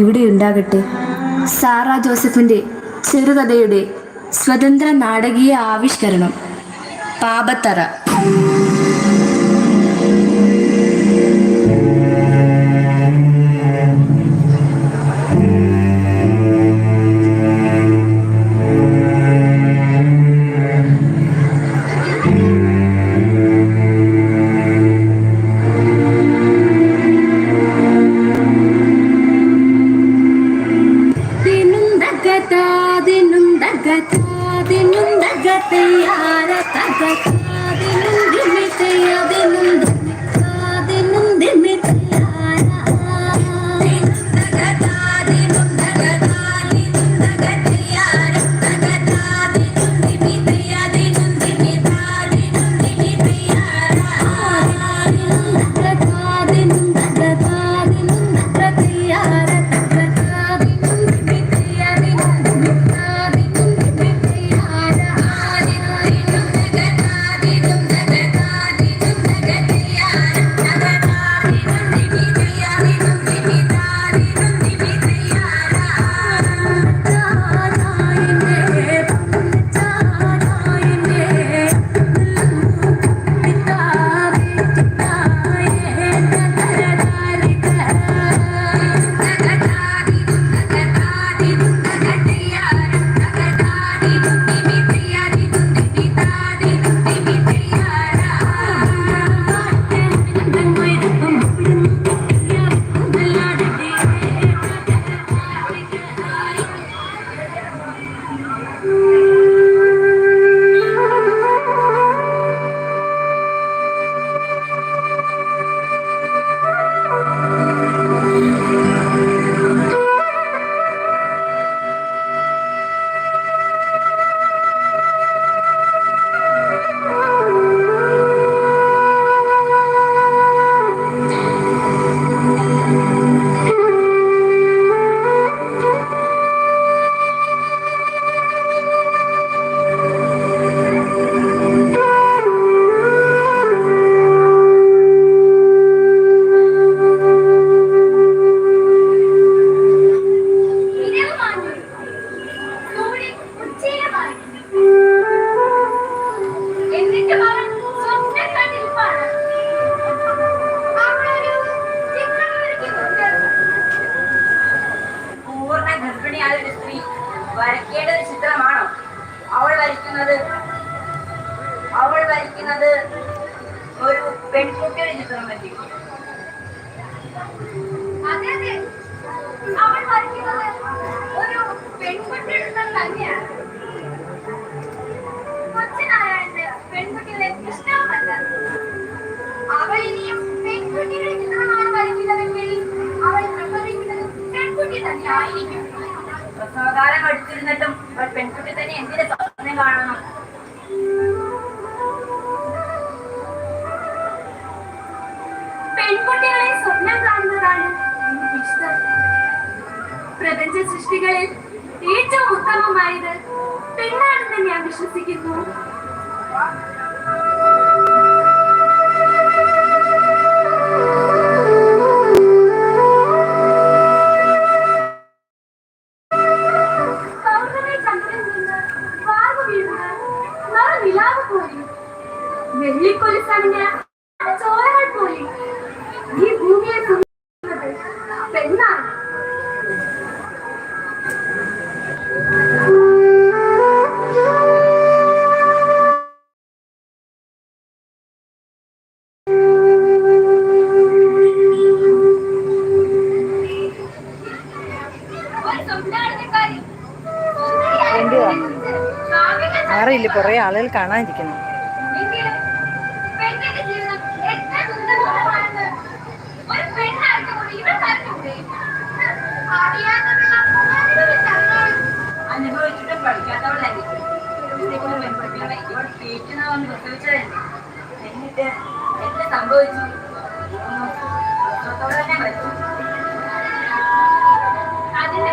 ഇവിടെ ഉണ്ടാകട്ടെ. സാറ ജോസഫിന്റെ ചെറുകഥയുടെ സ്വതന്ത്ര നാടകീയ ആവിഷ്കരണം. പാപത്തറ. Uh-huh. കുറേ ആളുകൾ കാണാതിരിക്കുന്നു എന്നിട്ട് എന്നെ സംഭവിച്ചു? അതിന്റെ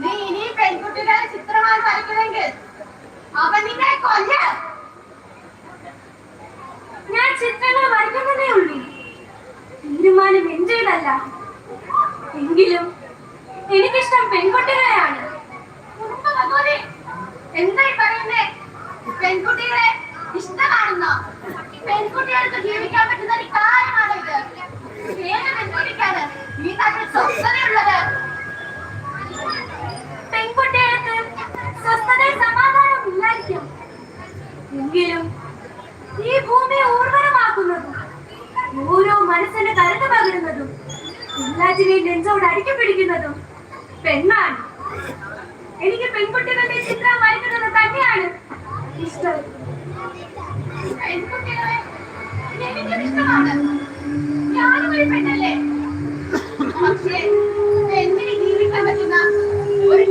നീ ഇനി പെൺകുട്ടികളെ ചിത്രമായി വരയ്ക്കണമെങ്കിൽ അവൻ നിന്നെ കൊല്ല. ഞാൻ ചിത്രങ്ങൾ വരയ്ക്കുന്നതേ ഉള്ളൂ. തീരുമാനം എന്റേതല്ല. എങ്കിലും എനിക്കിഷ്ടം പെൺകുട്ടികളെയാണ്. എന്തായി പറയുന്നേ? പെൺകുട്ടികളെ ഇഷ്ടമാണെന്നോ? പെൺകുട്ടികൾക്ക് ജീവിക്കാൻ പറ്റുന്ന ഒരു കാര്യമാണ് ഇത് ഏത് പെൺകുട്ടിക്കാണ് ഈ നാട്ടിൽ സ്വസ്ഥതയുള്ളത്? പെൺകുട്ടികൾക്ക് സ്വസ്ഥതയും സമാധാനവും ഇല്ലായിരിക്കും. എങ്കിലും ഈ ഭൂമിയെ ഊർവരമാക്കുന്നതും ഓരോ മനസ്സിന് കരുത്ത് പകരുന്നതും എല്ലാറ്റിനെയും നെഞ്ചോട് അടുക്കി പിടിക്കുന്നതും പെണ്ണാണ്. എനിക്ക് പെൺകുട്ടികളുടെ ചിത്രം വരയ്ക്കുന്നത് തന്നെയാണ് ഇഷ്ടം. പെൺകുട്ടികളെ എനിക്കും ഇഷ്ടമാണ്. ഞാനും ഒരു പെണ്ണല്ലേ? പക്ഷേ പെണ്ണിന് ജീവിക്കാൻ പറ്റുന്ന നമ്മൾ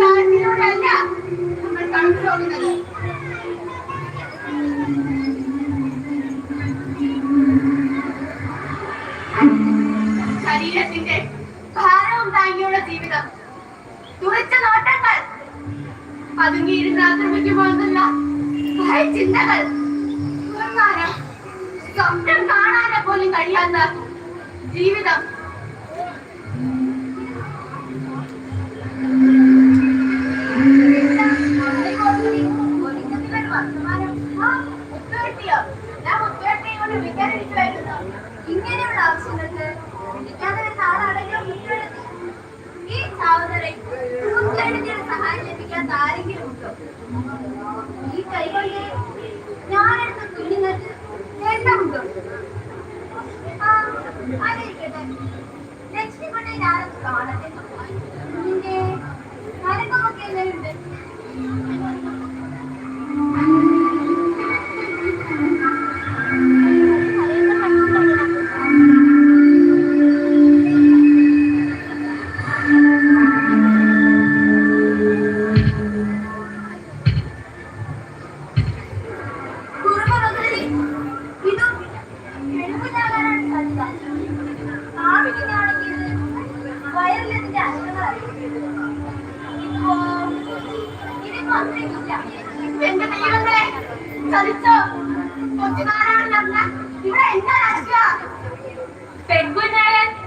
ശരീരത്തിന്റെ ഭാരവും താങ്ങിയുള്ള ജീവിതം. തുറച്ച നോട്ടങ്ങൾ. പതുങ്ങിയിരുന്ന് ആക്രമിക്കുമ്പോഴെന്നുള്ള ചിന്തകൾ. സ്വപ്നം കാണാനോ പോലും കഴിയാത്ത ജീവിതം. ഇങ്ങനെയുള്ള ആവശ്യങ്ങൾക്ക് വിളിക്കാതെ വരുന്ന ആളാണെങ്കിലും മുൻകരുതി. ഈ സാവധാനം മുൻകരുതിയുടെ സഹായം ലഭിക്കാത്ത ആരെങ്കിലും ഉണ്ടോ ഈ കൈകൊണ്ട് ഞാനെടുത്ത കുഞ്ഞുങ്ങൾക്ക് നേട്ടമുണ്ടോ ആ, ആലോചിക്കട്ടെ. ലക്ഷ്മിക്കുട്ടി ഞാനൊന്ന് കാണട്ടെ നിന്റെ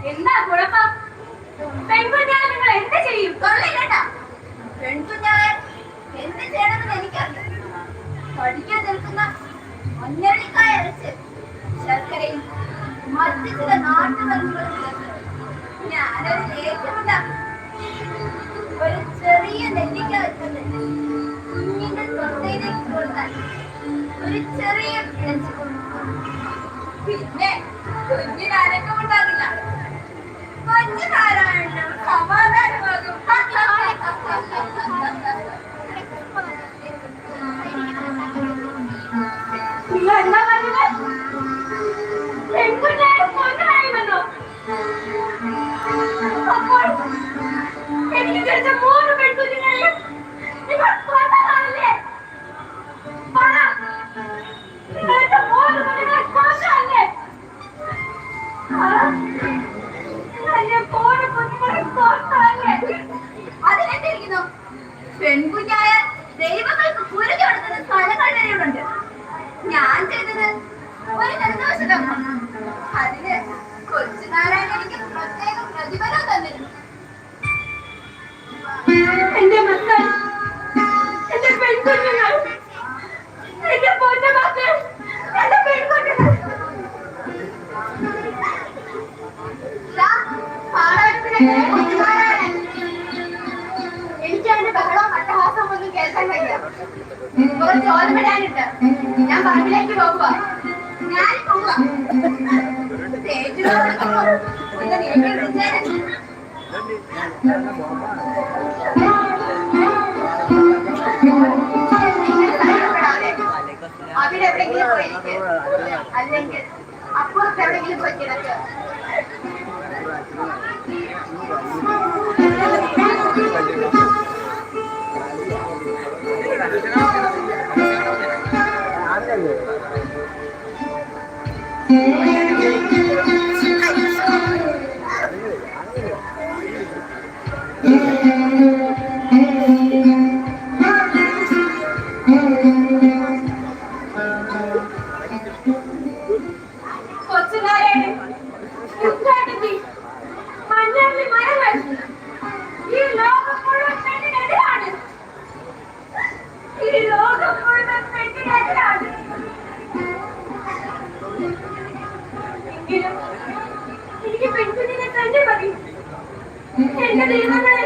എന്താ കുഴപ്പം? പെൺകുഞ്ഞാൽ നിങ്ങൾ എന്ത് ചെയ്യും? കൊള്ളില്ലട്ടാ പെൺകുഞ്ഞാൽ എന്ത് ചെയ്യണമെന്ന് എനിക്കറിയാം പഠിക്കാൻ നിൽക്കുന്ന മഞ്ഞളിക്കായ അരച്ച് ശർക്കരയും മറ്റു ചില നാട്ടുമരുന്നുകളും ഞാനൊരു ലേഖ്യമുണ്ടാക്കും ഒരു ചെറിയ നെല്ലിക്ക വെച്ചത് കുഞ്ഞിന്റെ തൊണ്ടയിലേക്ക് കൊടുത്താൽ ഒരു ചെറിയ പിന്നെ കുഞ്ഞിന് അനക്കമുണ്ടാകില്ല. അപ്പോൾ എനിക്ക് ജനിച്ച മൂന്ന് പെൺകുഞ്ഞുങ്ങളെയും നിങ്ങൾ പെൺകുഞ്ഞായ ദൈവങ്ങൾക്ക് കുരുതി കൊടുക്കുന്ന സ്ഥലങ്ങൾ വരെയുണ്ട് ഞാൻ ചെയ്തത് ഒരു നിർദ്ദേശം അതിന് കൊച്ചുനാരായണ എനിക്ക് പ്രത്യേക പ്രതിഫലം തന്നിരുന്നു. എന്റെ മക്കൾ എന്റെ പെൺകുഞ്ഞുങ്ങൾ എന്റെ പൊന്ന മക്കൾ എന്റെ പെൺകുഞ്ഞുങ്ങൾ. ഇതാ, വയ്യ കുറച്ച് ഓർമ്മയിടാനുണ്ട് ഞാൻ പറമ്പിലേക്ക് പോകുക ഞാൻ വിളിച്ചേരെ. അവിടെ എവിടെയെങ്കിലും പോയിരിക്കും. അല്ലെങ്കിൽ അപ്പുറത്ത് എവിടെയെങ്കിലും പോയി കിടക്കുക എന്റെ ദൈവങ്ങളെ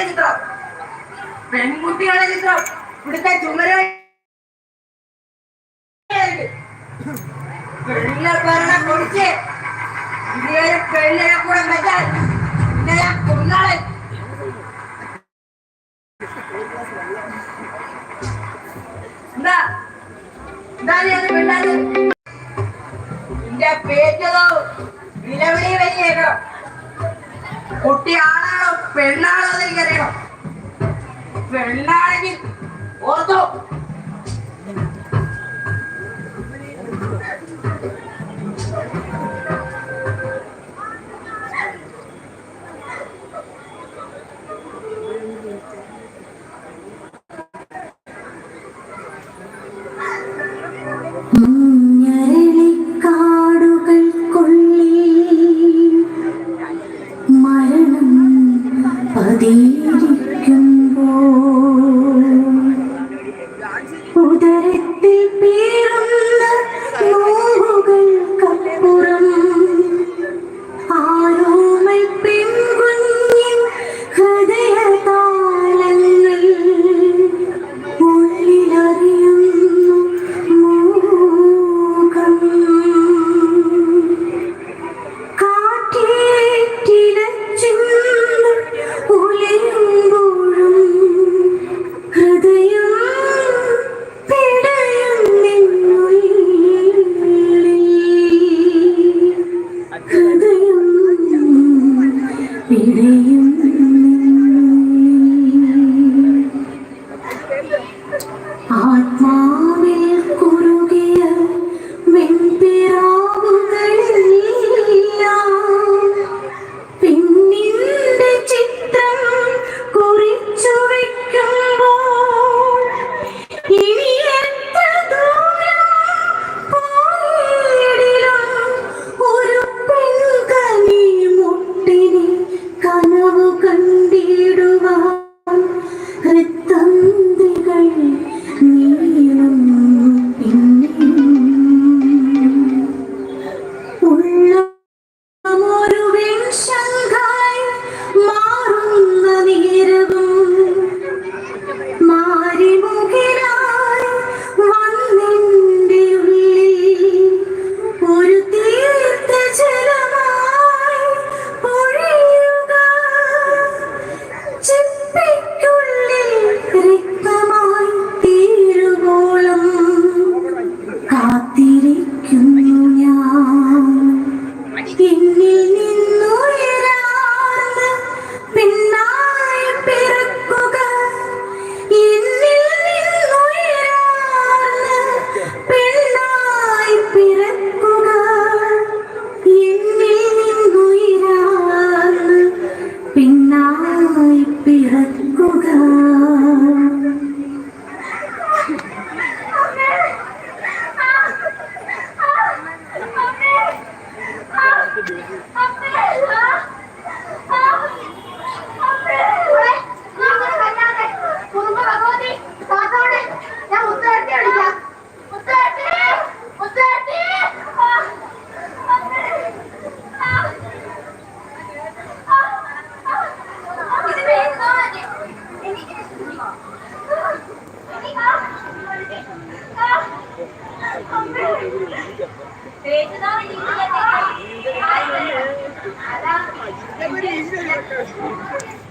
പെണ്ണിന്റെ ചിത്രം. പെൺകുട്ടിയുടെ ചിത്രം. ഇവിടുത്തെ ചുമര പറഞ്ഞ കുറിച്ച് ഇതുവരെ പെണ്ണിനെ കൂടെ വെച്ചാൽ ഞാൻ കൊന്നാളെ. എന്താ? എന്താ അത് മിണ്ടാതെ? നിന്റെ പേറ്റതോ നിലവിളി വരികേക്കണം കുട്ടി ആണാണോ പെണ്ണാണോ എന്ന് എനിക്കറിയണം പെണ്ണാണെങ്കിൽ ഓർത്തോ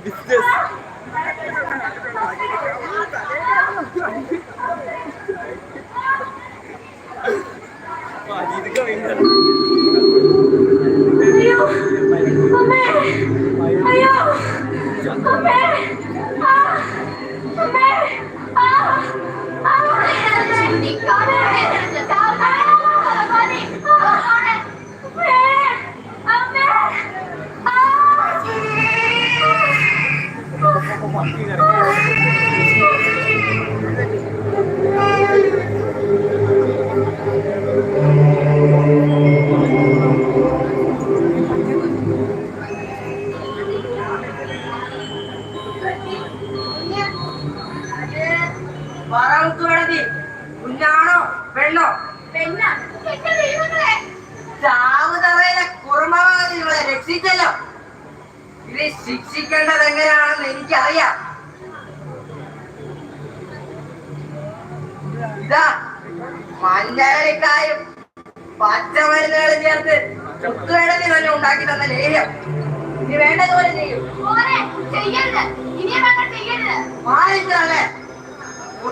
Bitti.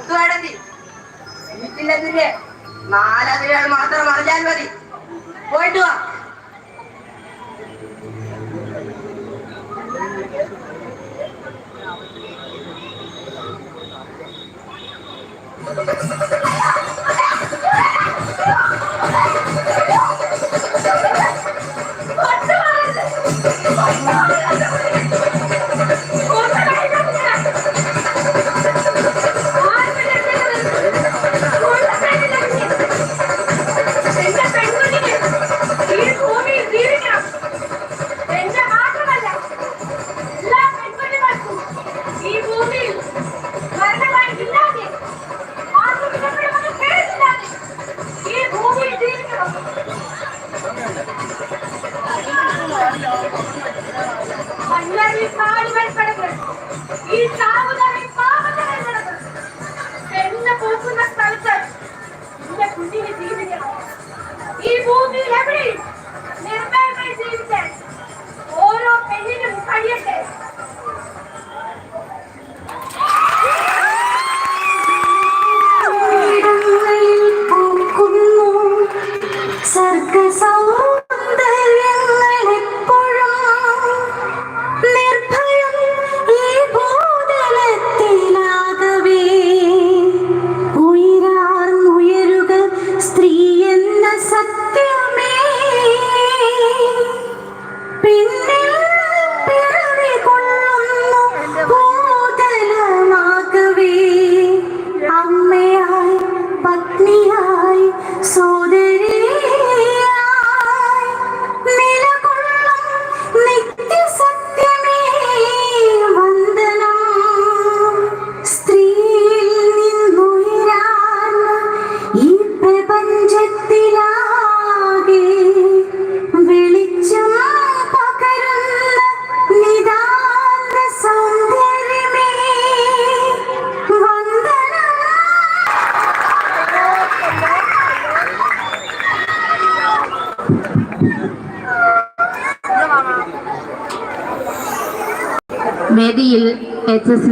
പത്തുവേടത്തിൽ വീട്ടിലെതിരെ നാലതിരാൾ മാത്രം മറിഞ്ഞാൽ മതി. പോയിട്ട് വാ.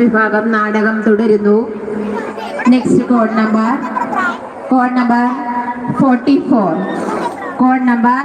വിഭാഗം നാടകം തുടരുന്നു. Next code number code number forty four code number